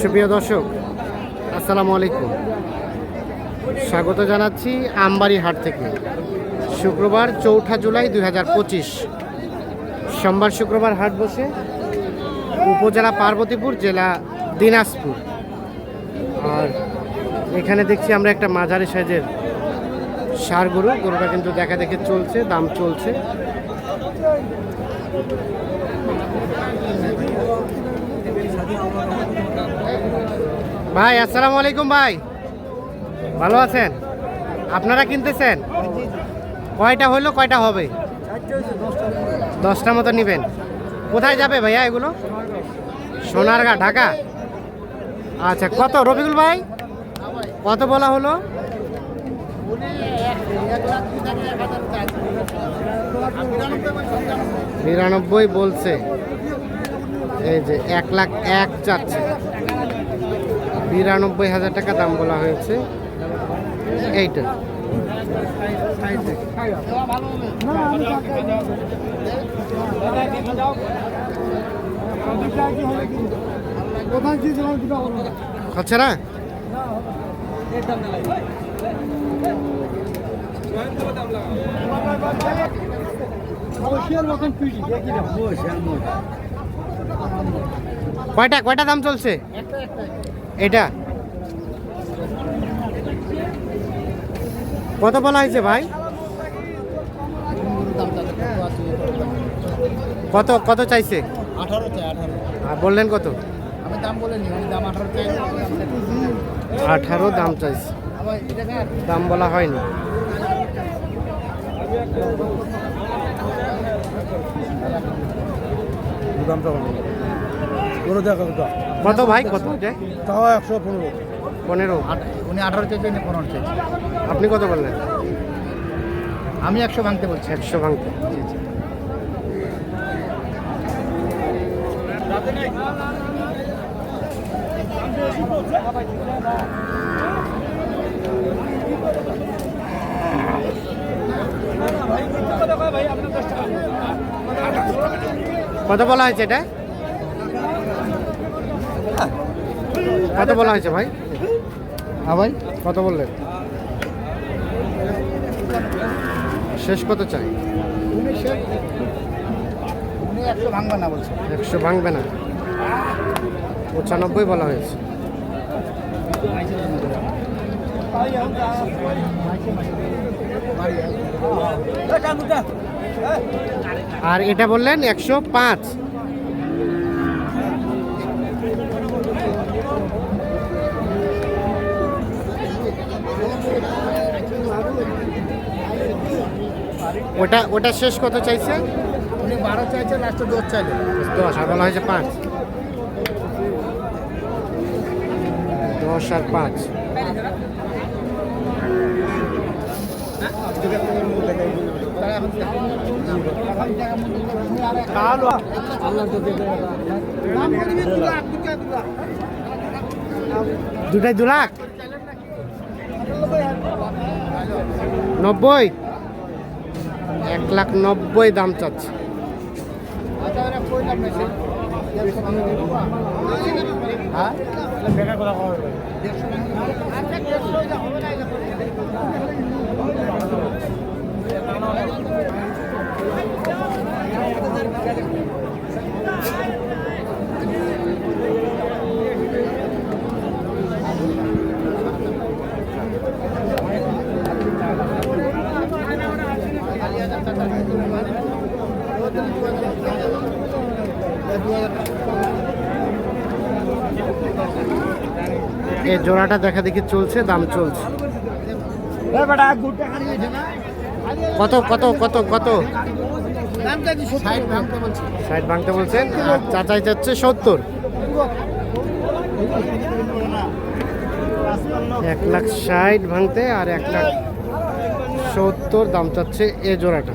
সুপ্রিয় দর্শক, আসসালামু আলাইকুম। স্বাগত জানাচ্ছি আমবাড়ি হাট থেকে। শুক্রবার চৌঠা জুলাই দু হাজার পঁচিশ। সোমবার শুক্রবার হাট বসে উপজেলা পার্বতীপুর, জেলা দিনাজপুর। আর এখানে দেখছি আমরা একটা মাঝারি সাইজের সার গরু। গরুটা কিন্তু দেখা দেখে চলছে, দাম চলছে। ভাই, আসসালামু আলাইকুম ভাই। ভালো আছেন? আপনারা কিনতেছেন? কয়টা হইল, কয়টা হবে? দশটা মতো নেবেন। কোথায় যাবে ভাইয়া এগুলো? সোনারগা, ঢাকা? আচ্ছা কত? রবিকুল ভাই, কত বলা হলো? নিরানব্বই বলছে। এই যে এক লাখ এক চাচ্ছে। বিরানব্বই হাজার টাকা দাম বলা হয়েছে। এইটা। হচ্ছে না? কয়টা কয়টা দাম চলছে? এটা? কত বলা হয়েছে ভাই? কত কত চাইছে? আঠারো বললেন কত? আঠারো দাম চাইছে? দাম বলা হয়নি। দামটা কোনো দেখা কত কত ভাই কত এটা? তাও একশো পনেরো। পনেরো। উনি আঠারো চাইছে না পনেরো চাইছে। আপনি কত বললেন? আমি একশো ভাঙতে বলছি। একশো ভাঙতে। কত বলা হয়েছে এটা? কত বলা হয়েছে ভাই? হ্যাঁ ভাই। কত বললেন? শেষ কত চাই? উনি সে উনি একশো ভাঙবে না বলছে। একশো ভাঙবে না। পঁচানব্বই বলা হয়েছে। আর এটা বললেন একশো পাঁচ। ওটা ওটা শেষ কত চাইছে? উনি বারো চাইছে লাস্টে দশ চাইলে। দশ আর বলা হয়েছে পাঁচ। দশ আর পাঁচ। দুটাই দু লাখ? নব্বই? এক লাখ নব্বই দাম চাচ্ছে। হ্যাঁ? এই জোড়াটা দেখা দেখি চলছে দাম চলছে। কত কত কত কত? ষাট ভাঙতে ষাট ভাঙতে বলছেন আর চাচাই চাচ্ছে সত্তর। এক লাখ ষাট ভাঙতে আর এক লাখ সত্তর দাম চাচ্ছে এ জোড়াটা।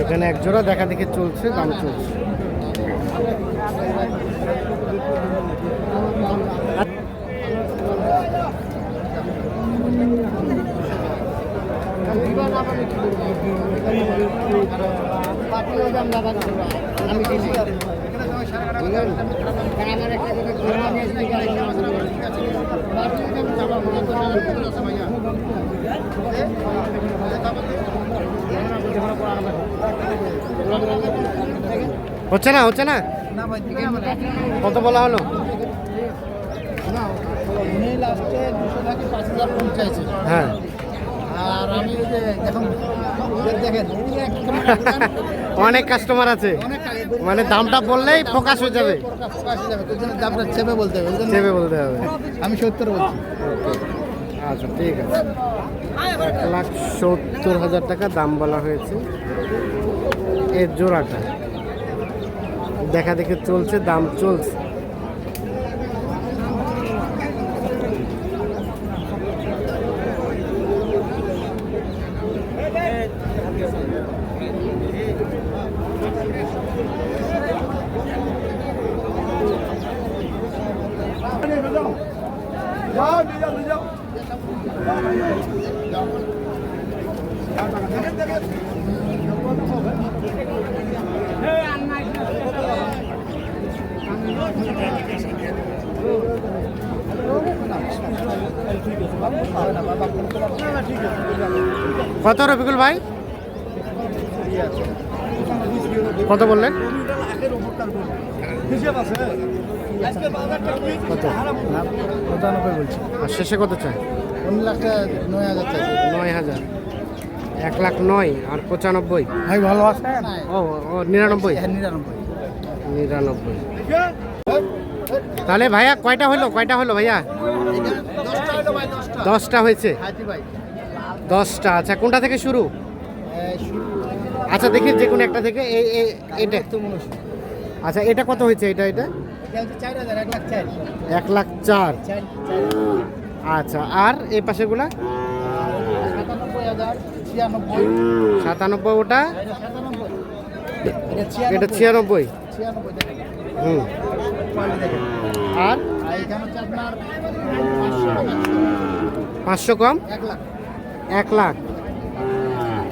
এখানে একজোড়া দেখা দেখে চলছে দাম চলছে। হচ্ছে না হচ্ছে না? কত বলা হলো? হ্যাঁ। আর আমি দেখেন অনেক কাস্টমার আছে। মানে দামটা বললেই ফোকাস হয়ে যাবে। দামটা চেপে বলতে হবে চেপে বলতে হবে। আমি সত্তর বলছি। আচ্ছা ঠিক আছে। এক লাখ সত্তর হাজার টাকা দাম বলা হয়েছে। এর জোড়াটা। দেখা দেখে চলছে, দাম চলছে। কত রফিকুল ভাই? কত বললেন? কত? পঁচানব্বই বলছি। আর শেষে কত চাই নয় হাজার এক লাখ নয় আর পঁচানব্বই। ভাই ভালো ও ও নিরানব্বই। হ্যাঁ নিরানব্বই। নিরানব্বই। তাহলে ভাইয়া কয়টা হলো? কয়টা হলো ভাইয়া? দশটা হয়েছে। দশটা। আচ্ছা কোনটা থেকে শুরু? আচ্ছা দেখি যে কোনো একটা থেকে। এটা আচ্ছা এটা কত হয়েছে? এটা এটা? এক লাখ চার। আচ্ছা আর এই পাশেগুলা সাতানব্বই ওটা? এটা ছিয়ানব্বই। হুম। আর? পাঁচশো কম? এক লাখ।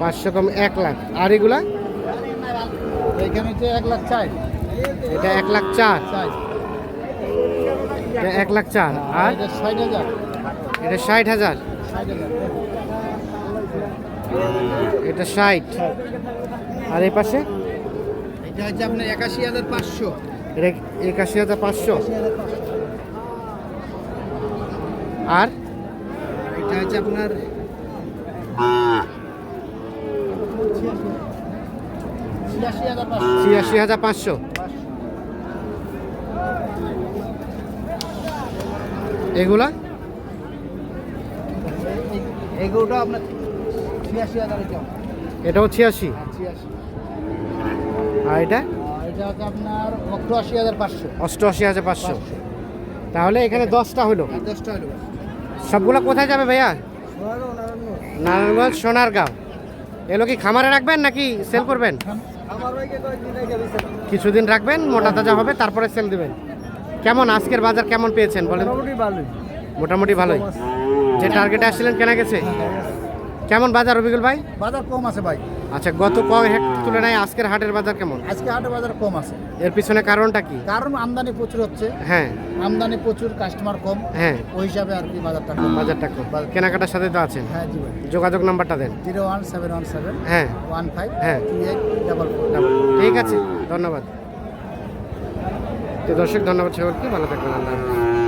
পাঁচশো কম, এক লাখ। আর এগুলা? এখানে এক লাখ চার। এটা এক লাখ চার। এক লাখ চার আর? ষাট হাজার এটা ষাট হাজার। এটা ষাট। আর এই পাশে? এটা হচ্ছে আপনার একাশি হাজার পাঁচশো। এটা একাশি হাজার পাঁচশো। আর? এটা হচ্ছে আপনার ছিয়াশি হাজার পাঁচশো। ছিয়াশি পাঁচশো এগুলোটা আপনার ছিয়াশি হাজার এটা এটাও ছিয়াশি? ছিয়াশি। আর এটা? এটা হচ্ছে আপনার অষ্টআশি হাজার পাঁচশো। অষ্টআশি হাজার পাঁচশো। তাহলে এখানে দশটা হলো? দশটা হলো। সবগুলো কোথায় যাবে ভাইয়া? নারায়ণগঞ্জ সোনারগাঁও। এগুলো কি খামারে রাখবেন নাকি সেল করবেন? কিছুদিন রাখবেন মোটা তাজা হবে তারপরে সেল দিবেন। কেমন আজকের বাজার কেমন পেয়েছেন বলেন? মোটামুটি ভালোই। মোটামুটি ভালোই। যে টার্গেটে আসছিলেন কেনা গেছে? কেমন বাজার রবিকুল ভাই? বাজার কম আছে ভাই। আচ্ছা গত কয়েক তুলনায় আজকের হাটের বাজার কেমন? আজকে হাটের বাজার কম আছে। এর পিছনে কারণটা কি? কারণ আমদানি প্রচুর হচ্ছে। হ্যাঁ। আমদানি প্রচুর কাস্টমার কম। হ্যাঁ। ওই হিসাবে আর কি বাজারটা কম। বাজারটা কম। কেনাকাটার সাথে তো আছেন। হ্যাঁ জি ভাই। যোগাযোগ নাম্বারটা দেন। Zero one seven one seven হ্যাঁ। ওয়ান ফাইভ হ্যাঁ। টু এইট ডাবল ফোর ঠিক আছে। ধন্যবাদ। তো দর্শক ধন্যবাদ সকলকে ভালো থাকবেন। আল্লাহ হাফেজ।